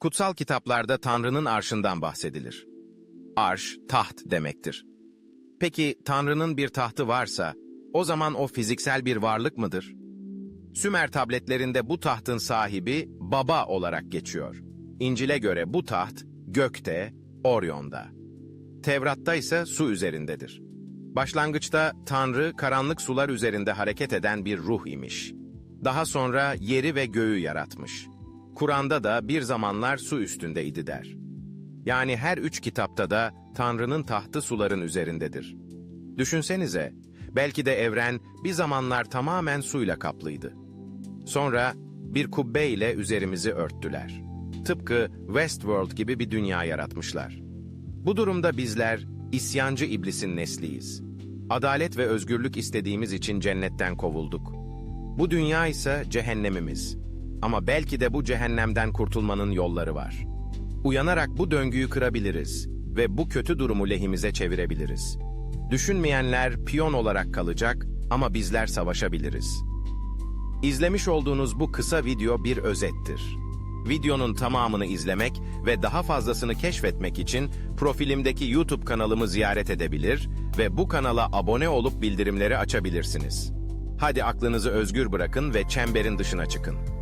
Kutsal kitaplarda Tanrı'nın arşından bahsedilir. Arş, taht demektir. Peki Tanrı'nın bir tahtı varsa, o zaman o fiziksel bir varlık mıdır? Sümer tabletlerinde bu tahtın sahibi Baba olarak geçiyor. İncil'e göre bu taht gökte, Orion'da. Tevrat'ta ise su üzerindedir. Başlangıçta Tanrı karanlık sular üzerinde hareket eden bir ruh imiş. Daha sonra yeri ve göğü yaratmış. Kur'an'da da bir zamanlar su üstündeydi der. Yani her üç kitapta da Tanrı'nın tahtı suların üzerindedir. Düşünsenize, belki de evren bir zamanlar tamamen suyla kaplıydı. Sonra bir kubbe ile üzerimizi örttüler. Tıpkı Westworld gibi bir dünya yaratmışlar. Bu durumda bizler isyancı iblisin nesliyiz. Adalet ve özgürlük istediğimiz için cennetten kovulduk. Bu dünya ise cehennemimiz. Ama belki de bu cehennemden kurtulmanın yolları var. Uyanarak bu döngüyü kırabiliriz ve bu kötü durumu lehimize çevirebiliriz. Düşünmeyenler piyon olarak kalacak ama bizler savaşabiliriz. İzlemiş olduğunuz bu kısa video bir özettir. Videonun tamamını izlemek ve daha fazlasını keşfetmek için profilimdeki YouTube kanalımı ziyaret edebilir ve bu kanala abone olup bildirimleri açabilirsiniz. Hadi aklınızı özgür bırakın ve çemberin dışına çıkın.